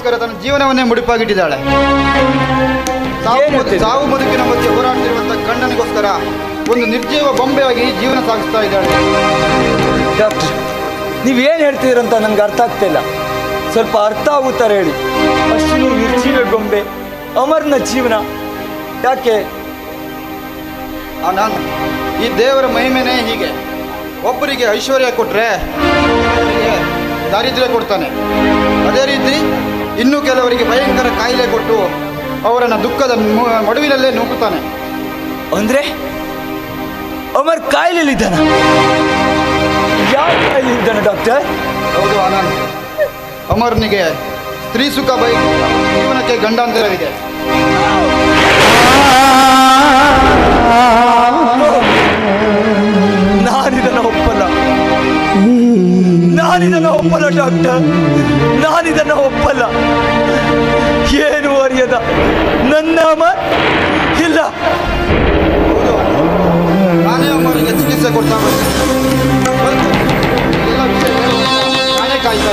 ಗಂಡನಿಗೋಸ್ಕರ ತನ್ನ ಜೀವನವನ್ನೇ ಮುಡಿಪಾಗಿಟ್ಟಿದ್ದಾಳೆ. ಸಾವು? ಸಾವು ಬದುಕಿನ ಮಧ್ಯೆ ಹೋರಾಡ್ತಿರುವಂತಹ ಗಂಡನಿಗೋಸ್ಕರ ಒಂದು ನಿರ್ಜೀವ ಬೊಂಬೆಯಾಗಿ ಜೀವನ ಸಾಗಿಸ್ತಾ ಇದ್ದಾಳೆ. ಡಾಕ್ಟರ್ ನೀವೇನು ಹೇಳ್ತೀರಂತ ನನಗೆ ಅರ್ಥ ಆಗ್ತಿಲ್ಲ ಇಲ್ಲ. ಸ್ವಲ್ಪ ಅರ್ಥ ಆಗುತ್ತಾರೆ ಥರ ಹೇಳಿ. ಅಷ್ಟು ನಿರ್ಜೀವ ಗೊಂಬೆ ಅಮರ್ನ ಜೀವನ ಯಾಕೆ? ನಾನು ಈ ದೇವರ ಮಹಿಮೆನೇ ಹೀಗೆ. ಒಬ್ಬರಿಗೆ ಐಶ್ವರ್ಯ ಕೊಟ್ಟರೆ ದಾರಿದ್ರ್ಯ ಕೊಡ್ತಾನೆ. ಅದೇ ರೀತಿ ಇನ್ನೂ ಕೆಲವರಿಗೆ ಭಯಂಕರ ಕಾಯಿಲೆ ಕೊಟ್ಟು ಅವರನ್ನು ದುಃಖದ ಮಡುವಿನಲ್ಲೇ ನೂಕುತ್ತಾನೆ ಅಂದ್ರೆ ಅಮರ್ ಕಾಯಿಲೆಲಿದ್ದಾನ ಯಾವ ಕಾಯಿಲೆ ಇದ್ದಾನೆ ಡಾಕ್ಟರ್? ಹೌದು ಆನಂದ್ ಅಮರ್ನಿಗೆ ಸ್ತ್ರೀ ಸುಖ ಬೈ ಜೀವನಕ್ಕೆ ಗಂಡಾಂತರವಿದೆ. ನಾನಿದನ್ನ ಒಪ್ಪಲ್ಲ. ನಾನಿದನ್ನ ಒಪ್ಪಲ್ಲ ಡಾಕ್ಟರ್. ನಾನಿದನ್ನ ಒಪ್ಪಲ್ಲ. ಏನು ಅರಿಯದ ನನ್ನ ಅಮ್ಮ ಇಲ್ಲ ನಾನೇ ಚಿಕಿತ್ಸೆ ಕೊಡ್ತಾ. ನಾನೇ ಕಾಯ್ತಾ?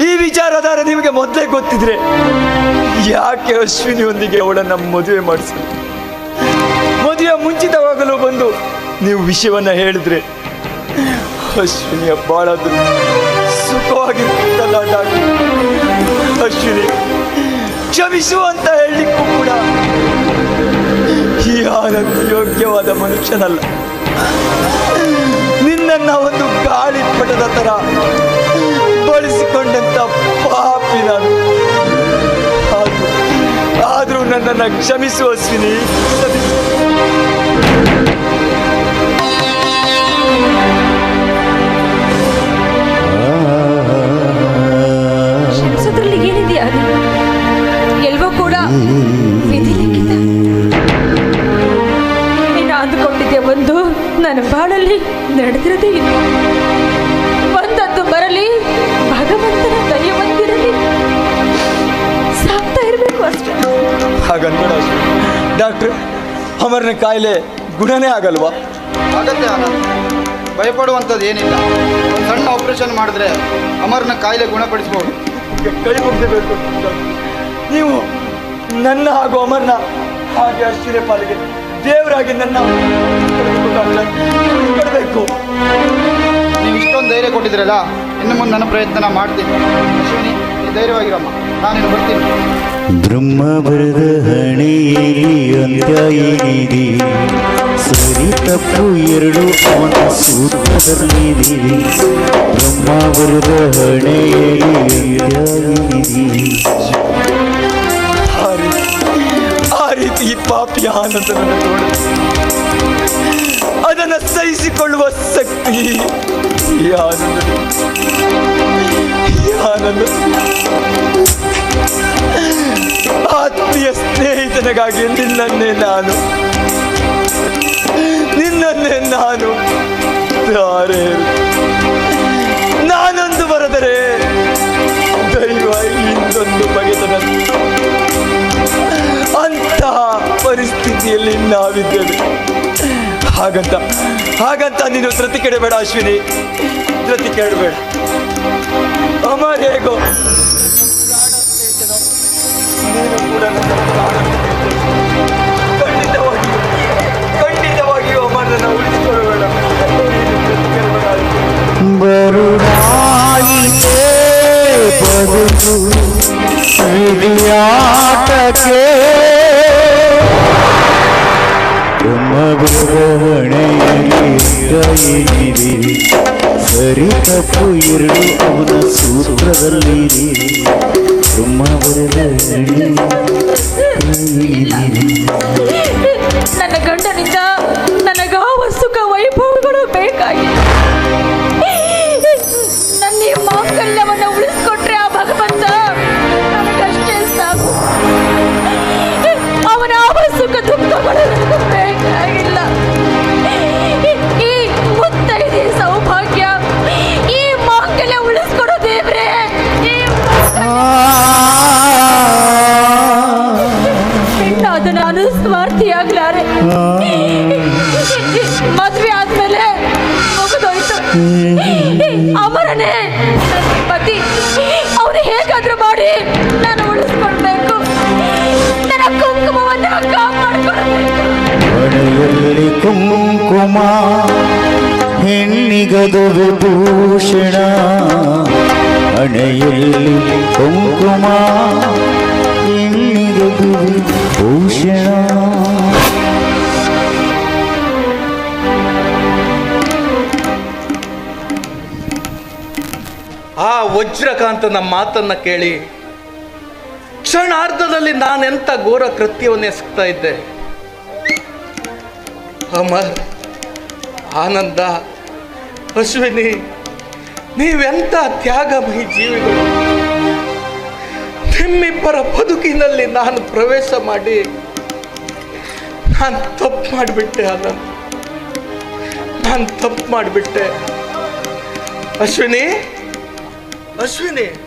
ಈ ವಿಚಾರಧಾರ ನಿಮಗೆ ಮೊದಲೇ ಗೊತ್ತಿದ್ರೆ ಯಾಕೆ ಅಶ್ವಿನಿಯೊಂದಿಗೆ ಅವಳನ್ನ ಮದುವೆ ಮಾಡಿಸಿ ಮದುವೆ ಮುಂಚಿತವಾಗಲು ಬಂದು ನೀವು ವಿಷಯವನ್ನ ಹೇಳಿದ್ರೆ ಅಶ್ವಿನಿಯ ಬಾಳಾದ್ರು ಸುಖವಾಗಿರ್ತಿತ್ತಲ್ಲ ಡಾಕ್ಟರ್ ಅಶ್ವಿನಿ, ಕ್ಷಮಿಸು ಅಂತ ಹೇಳಲಿಕ್ಕೂ ಕೂಡ ಈ ಆನಂದ್ ಯೋಗ್ಯವಾದ ಮನುಷ್ಯನಲ್ಲ. ನಿನ್ನನ್ನ ಒಂದು ಗಾಳಿಪಟದ ತರ ಬಳಸಿಕೊಂಡಂತ ಪಾಪಿ ನಾನು. ಆದ್ರೂ ನನ್ನನ್ನು ನನ್ನನ್ನ ಕ್ಷಮಿಸು ಅಶ್ವಿನಿ. ಅಮರ್ನ ಕಾಯಿಲೆ ಗುಣನೇ ಆಗಲ್ವಾ? ಆನಂದ್ ಭಯಪಡುವಂಥದ್ದು ಏನಿಲ್ಲ. ಒಂದು ಸಣ್ಣ ಆಪರೇಷನ್ ಮಾಡಿದ್ರೆ ಅಮರ್ನ ಕಾಯಿಲೆ ಗುಣಪಡಿಸ್ಬೋದು. ಕೈ ಮುಗಿಬೇಕು ನೀವು ನನ್ನ ಹಾಗೂ ಅಮರ್ನ ಹಾಗೆ ಅಶ್ವಿನಿ ಪಾಲಿಗೆ ದೇವರಾಗಿ ನನ್ನ ಕೊಡಬೇಕು ನೀವು ಇಷ್ಟೊಂದು ಧೈರ್ಯ ಕೊಟ್ಟಿದ್ರಲ್ಲ ಇನ್ನು ಮುಂದೆ ನನ್ನ ಪ್ರಯತ್ನ ಮಾಡ್ತೀನಿ. ಅಶ್ವಿನಿ ಧೈರ್ಯವಾಗಿರಮ್ಮ. ನಾನಿನ್ನು ಬರ್ತೀನಿ. ಬ್ರಹ್ಮ ಬರದ ಹಣೆಯಲ್ಲಿ ಅಂತ್ಯ ಏನಿದೆ ಸರಿ ತಪ್ಪು ಎರಡು ಅವನ ಸೂತ್ರದಲ್ಲಿದೆ ಬ್ರಹ್ಮ ಬರದ ಹಣೆಯಲ್ಲಿ ಅಂತ್ಯ ಏನಿದೆ ಆ ರೀತಿ ಪಾಪಿಯ ಆನಂದವನ್ನು ಅದನ್ನು ಸಹಿಸಿಕೊಳ್ಳುವ ಶಕ್ತಿ ಈ ಆನಂದ ಆನಂದ ಆತ್ಮೀಯ ಸ್ನೇಹಿತನಿಗಾಗಿ ನಿನ್ನನ್ನೇ ನಾನು. ನಿನ್ನನ್ನೇ ನಾನು ನಾನೊಂದು ಬರೆದರೆ ದೈವ ಇನ್ನೊಂದು ಬಗೆತನ. ಅಂತಹ ಪರಿಸ್ಥಿತಿಯಲ್ಲಿ ನಾವಿದ್ದೇವೆ. ಹಾಗಂತ ಹಾಗಂತ ನೀನು ಧೃತಿ ಕೆಡಬೇಡ ಅಶ್ವಿನಿ. ಧೃತಿ ಕೆಡಬೇಡ. ಅಮರ್ ಹೇಗೋ. ನೀನು ಕೂಡ ಕುಂಕುಮ ಹೆಣ್ಣಿಗದು ವಿಭೂಷಣ. ಹಣೆಯಲ್ಲಿ ಕುಂಕುಮ. ಹೆಣ್ಣಿಗದು ವಿಭೂಷಣ. ಆ ವಜ್ರಕಾಂತನ ಮಾತನ್ನ ಕೇಳಿ, ಕ್ಷಣಾರ್ಧದಲ್ಲಿ ನಾನೆಂಥ ಘೋರ ಕೃತ್ಯವನ್ನು ಎಸಗ್ತಾ ಇದ್ದೆ? ಅಮರ್ ಆನಂದ. ಅಶ್ವಿನಿ ನೀವೆಂಥ ತ್ಯಾಗಮಯಿ ಜೀವಿಗಳು ನಿಮ್ಮಿಬ್ಬರ ಬದುಕಿನಲ್ಲಿ ನಾನು ಪ್ರವೇಶ ಮಾಡಿ ನಾನು ತಪ್ಪು ಮಾಡಿಬಿಟ್ಟೆ ಆನಂದ್ ನಾನು ತಪ್ಪು ಮಾಡಿಬಿಟ್ಟೆ. ಅಶ್ವಿನಿ ಅಶ್ವಿನಿ.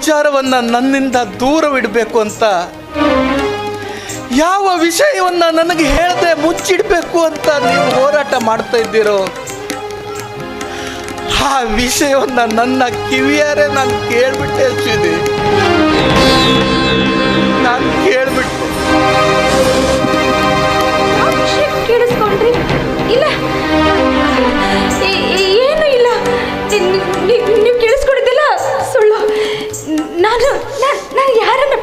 ವಿಚಾರವನ್ನ ನನ್ನಿಂದ ದೂರವಿಡಬೇಕು ಅಂತ, ಯಾವ ವಿಷಯವನ್ನ ನನಗೆ ಹೇಳದೆ ಮುಚ್ಚಿಡಬೇಕು ಅಂತ ನೀವು ಹೋರಾಟ ಮಾಡ್ತಾ ಇದ್ದೀರೋ, ಆ ವಿಷಯವನ್ನ ನನ್ನ ಕಿವಿಯಾರೆ ನಾನು ಕೇಳ್ಬಿಟ್ಟೆ ಅಶ್ವಿನಿ ನಾನು ಕೇಳ್ಬಿಟ್ಟೆ. ನಾನು, ನಾನ್- ನಾನು ಯಾರನ್ನ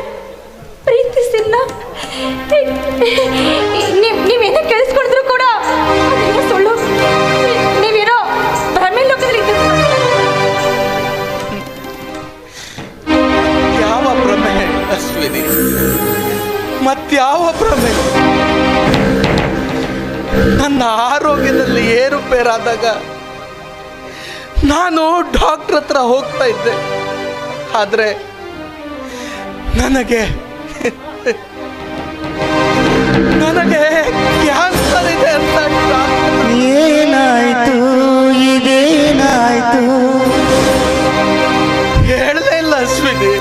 ಪ್ರೀತಿಸಿಲ್ಲ? ನೀವು ನೀವೇನೇ ಕೇಳಿಸ್ಕೊಂಡ್ರು ಕೂಡ ಸುಳ್ಳು. ನೀ- ನೀವೇನೋ ಭ್ರಮೆ ಲೋಕದಲ್ಲಿ. ಯಾವ ಭ್ರಮೆ? ಅಶ್ವಿನಿ ಮತ್ತಾವ ಭ್ರಮೆ? ನನ್ನ ಆರೋಗ್ಯದಲ್ಲಿ ಏರುಪೇರಾದಾಗ ನಾನು ಡಾಕ್ಟ್ರ್ ಹತ್ರ ಹೋಗ್ತಾ ಇದ್ದೆ. ಆದರೆ ನನಗೆ. ನನಗೆ ಕ್ಯಾನ್ಸರ್ ಇದೆ ಅಂತ ಏನಾಯ್ತು? ಇದೇನಾಯ್ತು? ಹೇಳಲೇ ಇಲ್ಲ ಅಶ್ವಿನಿ.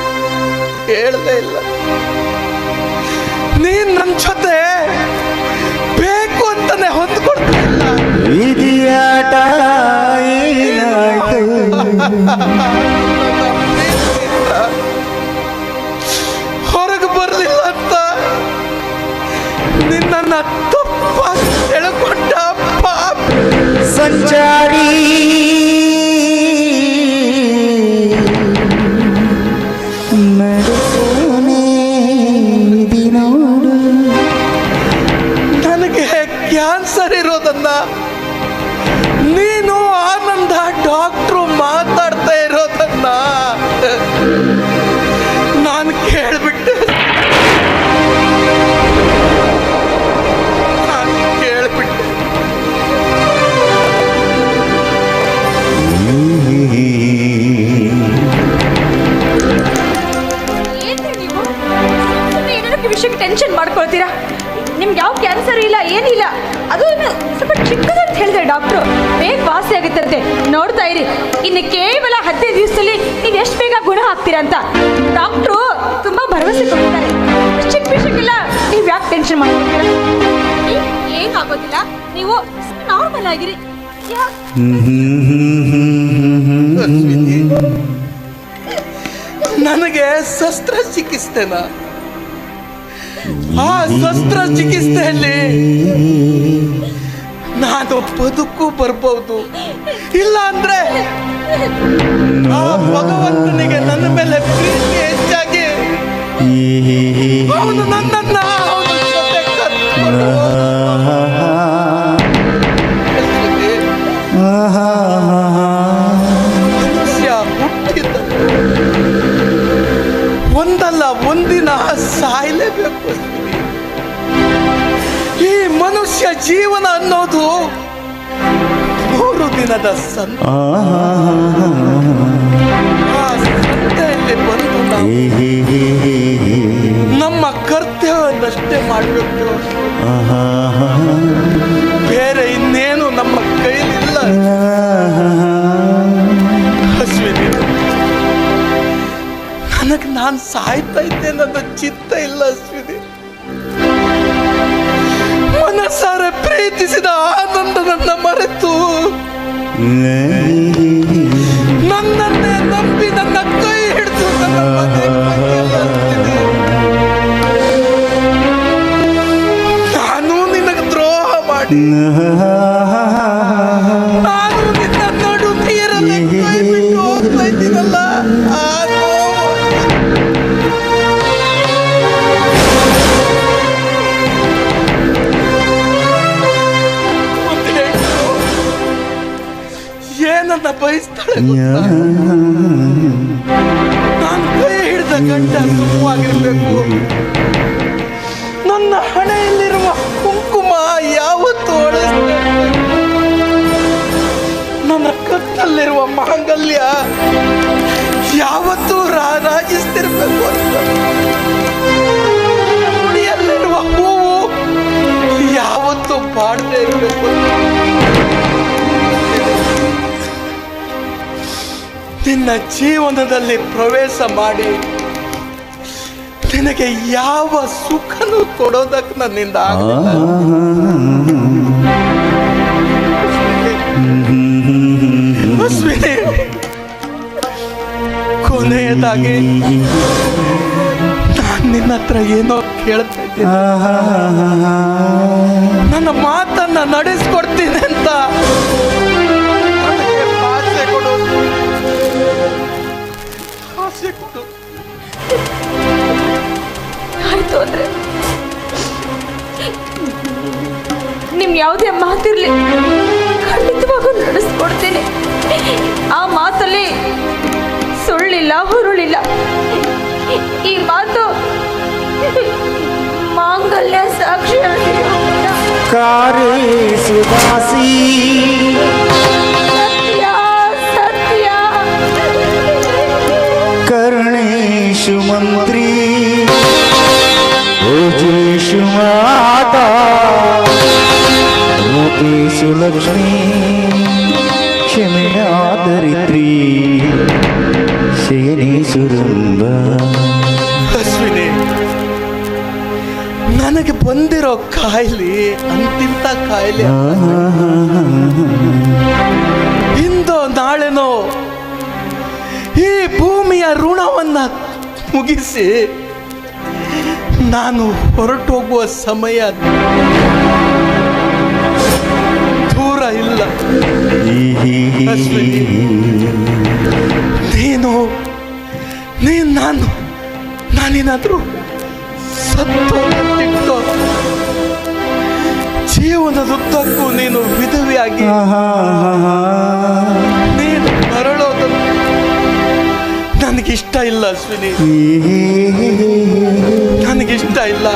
ಹೇಳಲೇ ಇಲ್ಲ. ನೀನ್ ನನ್ನ ಜೊತೆ ಬೇಕು ಅಂತಾನೆ ಹೊಂದ್ಕೊಡ್ತಿಲ್ಲ ವಿಧಿಯಾಟ ಏನಾಯ್ತು? চারি ಗುಣ ಅಂತ ಡಾಕ್ಟ್ರು ತುಂಬಾ ಭರವಸೆ ಕೊಡ್ತಾರೆ ಇಷ್ಟ್ ಚಿಕ್ಕ ವಿಷಯಕ್ಕೆಲ್ಲ ನೀವು ಯಾಕೆ ಟೆನ್ಷನ್ ಏನು ಏನಾಗೋದಿಲ್ಲ ನೀವು ನಾರ್ಮಲ್ ಆಗಿರಿ. ಯಾ- ನನಗೆ ಶಸ್ತ್ರಚಿಕಿತ್ಸೆನ. ಆ ಶಸ್ತ್ರಚಿಕಿತ್ಸೆಯಲ್ಲಿ ನಾನು ಬದುಕು ಬರ್ಬೋದು. ಇಲ್ಲ ಅಂದ್ರೆ ಆ ಭಗವಂತನಿಗೆ ನನ್ನ ಮೇಲೆ ಪ್ರೀತಿ ಹೆಚ್ಚಾಗಿ ಅವನು ನನ್ನನ್ನ ಅವನ ಜೊತೆ ಕರ್ಕೊಂಡು ಮನುಷ್ಯ ಹುಟ್ಟಿದ ಒಂದಲ್ಲ ಒಂದಿನ ಸಾಯಲೇಬೇಕು. ಮನುಷ್ಯ ಜೀವನ ಅನ್ನೋದು ಮೂರು ದಿನದ ಸಂತೆ. ಬಂದು ನಮ್ಮ ಕರ್ತವ್ಯವನ್ನಷ್ಟೇ ಮಾಡಬೇಕು ಬೇರೆ ಇನ್ನೇನು ನಮ್ಮ ಕೈಲಿಲ್ಲ. ನನಗೆ ನಾನು ಸಾಯ್ತಾ ಇದ್ದೇನೆ ನನ್ನ ಚಿತ್ತ ಇಲ್ಲ ಅಶ್ವಿನಿ ಮನಸಾರ ಪ್ರೀತಿಸಿದ ಆನಂದ ನನ್ನ ಮರೆತು ನನ್ನನ್ನೇ ನಂಬಿ ನನ್ನ ಕೈ ಹಿಡಿದು. ನಾನು ನಿನಗೆ ದ್ರೋಹ ಮಾಡಿ ನಾನು ಕೈ ಹಿಡಿದ ಗಂಡ ಸುಖವಾಗಿರ್ಬೇಕು. ನನ್ನ ಹಣೆಯಲ್ಲಿರುವ ಕುಂಕುಮ ಯಾವತ್ತು ನನ್ನ ಕತ್ತಲ್ಲಿರುವ ಮಾಂಗಲ್ಯ ಯಾವತ್ತೂ ರಾಜಿಸ್ತಿರ್ಬೇಕು ಅಂತ. ಯಾವತ್ತೂ ಪಾಡದೇ ಇರಬೇಕು ನಿನ್ನ ಜೀವನದಲ್ಲಿ ಪ್ರವೇಶ ಮಾಡಿ ನಿನಗೆ ಯಾವ ಸುಖನೂ ಕೊಡೋದಕ್ಕೆ ನನ್ನಿಂದ ಕೊನೆಯದಾಗಿ ನಾನು ನಿನ್ನ ಹತ್ರ ಏನೋ ಕೇಳ್ತಾ ಇದ್ದೀನಿ. ನನ್ನ ಮಾತನ್ನ ನಡೆಸ್ಕೊಡ್ತೀನಿ ಅಂತ ಯಾವುದೇ ಮಾತಿರಲಿ ಖಂಡಿತವಾಗೂ ನಡೆಸ್ಕೊಡ್ತೀನಿ. ಆ ಮಾತಲ್ಲಿ ಸುಳ್ಳಿಲ್ಲ ಹುರುಳಿಲ್ಲ. ಈ ಮಾತು ಮಾಂಗಲ್ಯ ಸಾಕ್ಷಿ ಕಾರಿ ಸುದಾಸಿ ಸತ್ಯ ಸತ್ಯ. ಕರ್ಣೇಶು ಮಂತ್ರಿ. ರೂಪೇಶು ಲಕ್ಷ್ಮೀ ಕ್ಷಮೆಯಾದರಿತ್ರಿ ಶಯನೇಶು ರಂಭ ಅಶ್ವಿನಿ ನನಗೆ ಬಂದಿರೋ ಕಾಯಿಲೆ ಅಂತಿಂತ ಕಾಯಿಲೆ ಇಂದೋ ನಾಳೆನೋ ಈ ಭೂಮಿಯ ಋಣವನ್ನ ಮುಗಿಸಿ ನಾನು ಹೊರಟೋಗುವ ಸಮಯ ಅಶ್ವಿನಿ ನನಗಿಷ್ಟ ಇಲ್ಲ.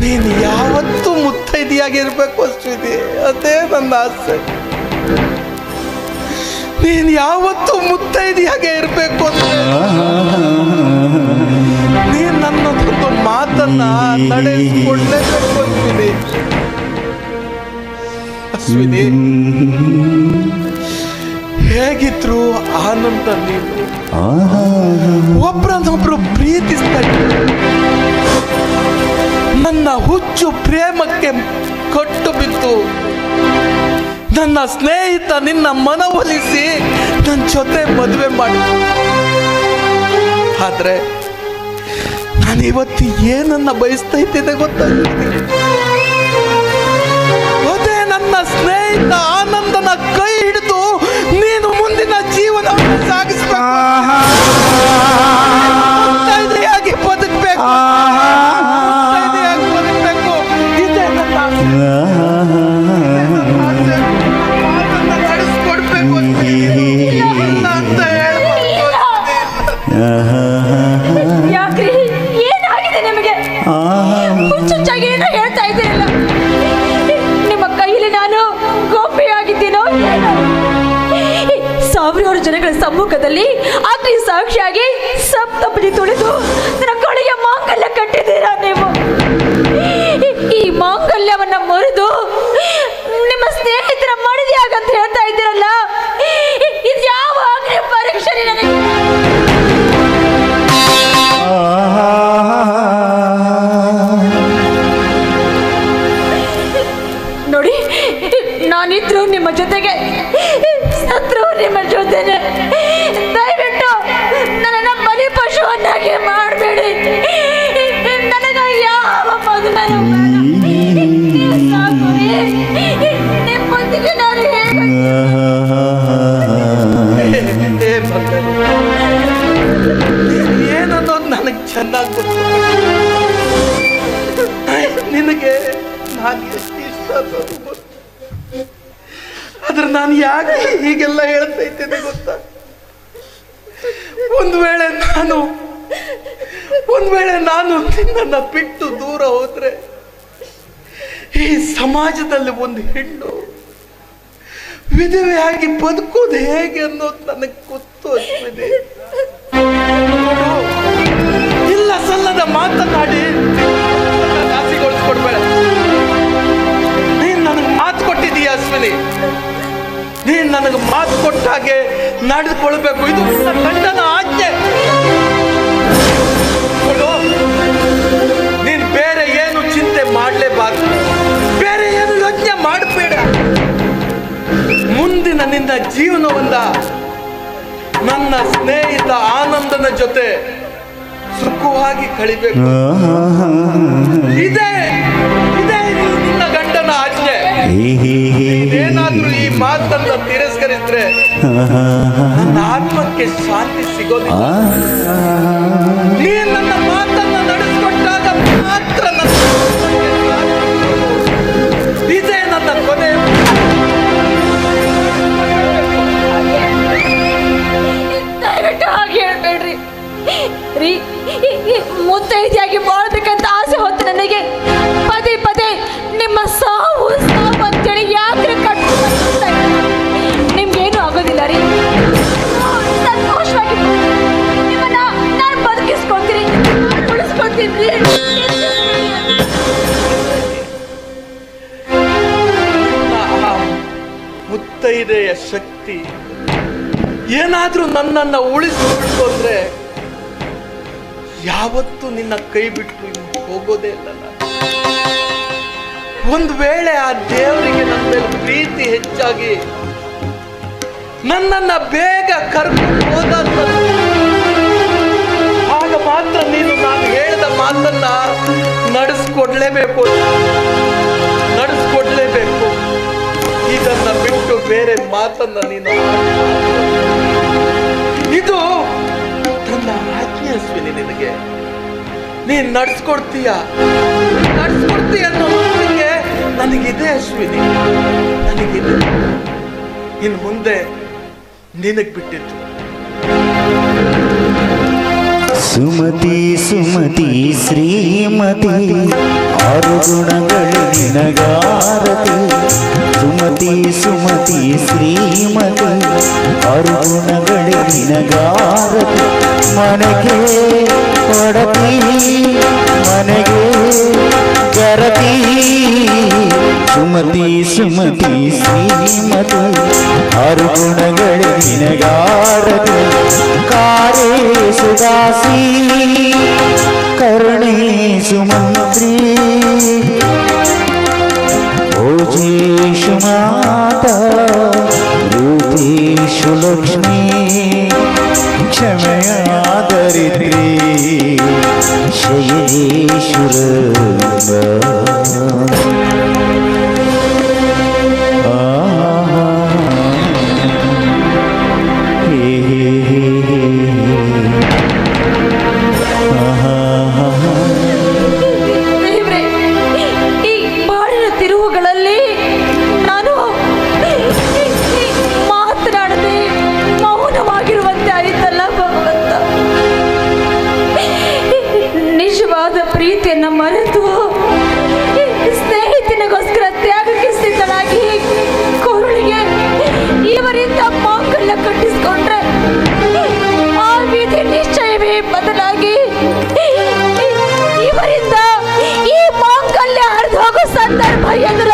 ನೀನು ಯಾವತ್ತೂ ಮುತ್ತೈದೆಯಾಗಿರ್ಬೇಕು ಇದೆ ಅದೇ ನನ್ನ ಆಸೆ. ನೀನು ಯಾವತ್ತು ಮುತ್ತೈದಿಯಾಗೆ ಇರಬೇಕು ಅಂತ ನೀನು ನನ್ನದೊಂದು ಮಾತನ್ನ ನಡೆಸಿಕೊಡ್ಲೇಬೇಕು ಅಶ್ವಿನಿ. ಅಶ್ವಿನಿ ಹೇಗಿದ್ರು ಆನಂದ ನೀವು ಒಬ್ರನ್ನೊಬ್ರು ಒಬ್ಬರು ಪ್ರೀತಿಸ್ತಾರೆ. ನನ್ನ ಹುಚ್ಚು ಪ್ರೇಮಕ್ಕೆ ಕಟ್ಟು ಬಿತ್ತು. ನನ್ನ ಸ್ನೇಹಿತ ನಿನ್ನ ಮನವೊಲಿಸಿ ನನ್ನ ಜೊತೆ ಮದುವೆ ಮಾಡಿ ಆದ್ರೆ ನಾನು ಇವತ್ತು ಏನನ್ನ ಬಯಸ್ತಾ ಇದ್ದೇನೆ ಗೊತ್ತಾಗ್ತಿದೆ ಅದೇ ನನ್ನ ಸ್ನೇಹಿತ ಆನಂದನ ಚೆನ್ನಾಗಿ ನಿನಗೆ ನಾನು ಎಷ್ಟು ಇಷ್ಟ ಆದ್ರೆ ನಾನು ಯಾಕೆ ಹೀಗೆಲ್ಲ ಹೇಳ್ತಾ ಇದ್ದೇನೆ ಗೊತ್ತಾ? ಒಂದು ವೇಳೆ ನಾನು ಒಂದು ವೇಳೆ ನಾನು ನಿನ್ನನ್ನ ಬಿಟ್ಟು ದೂರ ಹೋದ್ರೆ ಈ ಸಮಾಜದಲ್ಲಿ ಒಂದು ಹೆಣ್ಣು ವಿಧವೆಯಾಗಿ ಬದುಕೋದು ಹೇಗೆ ಅನ್ನೋದು ನನಗೆ ಗೊತ್ತು ನೋಡು, ಇಲ್ಲ ಸಲ್ಲದ ಮಾತನಾಡಿ ಆಸೆಗೊಳಿಸ್ಕೊಡ್ಬೇಡ ನೀನ್ ನನಗೆ ಮಾತು ಕೊಟ್ಟಿದ್ದೀಯ, ಅಶ್ವಿನಿ? ನೀನ್ ನನಗೆ ಮಾತು ಕೊಟ್ಟ ಹಾಗೆ ನಡೆದುಕೊಳ್ಬೇಕು. ಇದು ಗಂಡನ ಆಜ್ಞೆ. ನೀನ್ ಬೇರೆ ಏನು ಚಿಂತೆ ಮಾಡಲೇಬಾರ್ದು. ಬೇರೆ ಏನು ಯೋಚನೆ ಮಾಡಬೇಡ. ಮುಂದಿನ ನಿನ್ನ ಜೀವನವನ್ನ ನನ್ನ ಸ್ನೇಹಿತ ಆನಂದನ ಜೊತೆ ಸುಖವಾಗಿ ಕಳಿಬೇಕು. ಇದೇ ಇದೇ ನಿನ್ನ ಗಂಡನ ಆಜ್ಞೆ. ಏನಾದ್ರೂ ಈ ಮಾತನ್ನ ತಿರಸ್ಕರಿಸಿದ್ರೆ ನನ್ನ ಆತ್ಮಕ್ಕೆ ಶಾಂತಿ ಸಿಗೋದಿಲ್ಲ. ಮುತ್ತೈದೆಯ ಶಕ್ತಿ? ಏನಾದ್ರೂ ನನ್ನನ್ನ ಉಳಿಸ್ಬಿಟ್ಟು ಅಂದ್ರೆ ಯಾವತ್ತೂ ನಿನ್ನ ಕೈ ಬಿಟ್ಟು ಹೋಗೋದೇ ಇಲ್ಲ ಒಂದು ವೇಳೆ ಆ ದೇವರಿಗೆ ನನ್ನ ಪ್ರೀತಿ ಹೆಚ್ಚಾಗಿ ನನ್ನನ್ನ ಬೇಗ ಕರ್ಕೊಂಡು ಹೋದ ಆಗ ಮಾತ್ರ ನೀನು ನಾನು ಹೇಳಿದ ಮಾತನ್ನ ನಡೆಸ್ಕೊಡ್ಲೇಬೇಕು ನಡೆಸ್ಕೊಡ್ಲೇಬೇಕು. ಇದನ್ನ ಬೇರೆ ಮಾತನ್ನ ನೀನು ಇದು ತನ್ನ ಆಜ್ಞೆ ಅಶ್ವಿನಿ ನಿನಗೆ. ನೀನ್ ನಡ್ಸ್ಕೊಡ್ತೀಯ? ನಡ್ಸ್ಕೊಡ್ತೀಯ ಅನ್ನೋ ನಂಬಿಕೆ ನನಗಿದೆ ಅಶ್ವಿನಿ ನನಗಿದೆ. ಇನ್ನು ಮುಂದೆ ನಿನಗ್ ಬಿಟ್ಟಿದ್ದು. சுமதி சுமதி ஸ்ரீமதி. ஆறு குணங்களின் இனகாரதி. சுமதி சுமதி ஸ்ரீமதி. ஆறு குணங்களின் இனகாரதி. மனகே படதி. மனகே கரதி. சுமதி சுமதி ஸ்ரீமதி. ஆறு குணங்களின் இனகாரதி. सुदासी करणी सुमंत्री। भोजेश माता ऋतेषु लक्ष्मी क्षमया दरिद्री शयनेषु ಬಾಳಿನ ತಿರುವುಗಳಲ್ಲಿ ನಾನು ಮಾತನಾಡದೆ ಮೌನವಾಗಿರುವಂತೆ ಆಯಿತಲ್ಲ ಭಗವಂತ? ನಿಜವಾದ ಪ್ರೀತಿಯನ್ನ ಮರೆತು ಸ್ನೇಹಿತನಿಗೋಸ್ಕರ ತ್ಯಾಗಕ್ಕೆ ಸಿದ್ಧನಾಗಿ ಕೊರಳಿಗೆ ಇವರಿಂದ ಮಾಂಗಲ್ಯ ಕಟ್ಟಿಸ್ಕೊಂಡ್ರೆ ಸಂದರ್ಭ